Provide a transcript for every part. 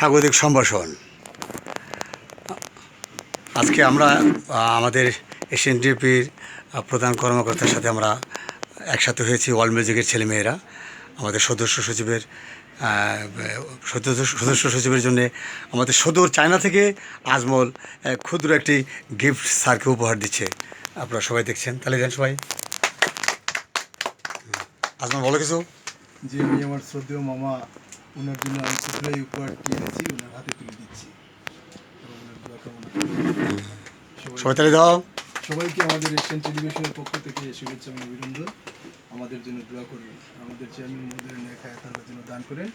স্বাগতিক সম্ভাষণ। আজকে আমরা আমাদের এশিয়ান ডিপির প্রধান কর্মকর্তার সাথে আমরা একসাথে হয়েছি ওয়ার্ল্ড মিউজিকের ছেলেমেয়েরা। আমাদের সদস্য সচিবের সদস্য সচিবের জন্য আমাদের সদর চায়না থেকে আজমল ক্ষুদ্র একটি গিফট স্যারকে উপহার দিচ্ছে। আপনারা সবাই দেখছেন। তাহলে দেন সবাই। আজমল, বলো কিছু। যে আমি আমার শ্রদ্ধেয় মামা ওনার জন্য আমি ক্ষুদ্র এই উপহারটি এনেছি ওনার হাতে তুলে দিচ্ছি। ওনার দোয়া কামনা সবাই- তাহলে দাও। সবাইকে আমাদের এশিয়ান টেলিভিশনের পক্ষ থেকে শুভেচ্ছা এবং অভিনন্দন। আমাদের জন্য দোয়া করবেন। আমাদের চেয়ারম্যান মহোদয়ের ন্যায় তাদের জন্য দান করেন।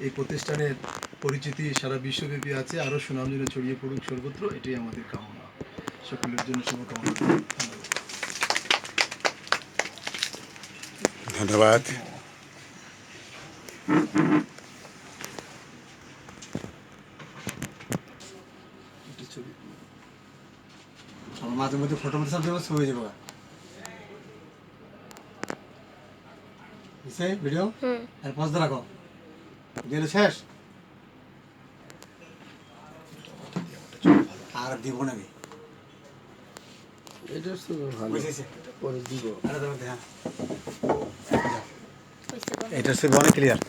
এই প্রতিষ্ঠানের পরিচিতি সারা বিশ্বব্যাপী আছে। আরও সুনাম যেন ছড়িয়ে পড়ুক সর্বত্র এটাই আমাদের কামনা। সকলের জন্য শুভকামনা। ধন্যবাদ ধন্যবাদ একটি ছবি আমার মাঝে মধ্যে ফটো মধ্যে সব দেবো ছবি দেবো। বুঝছে ভিডিও আর পজ রাখো গেলে শেষ? আর দিব না আমি। এটা ভালো। পরে দিব। হ্যাঁ এটা ছবি অনেক ক্লিয়ার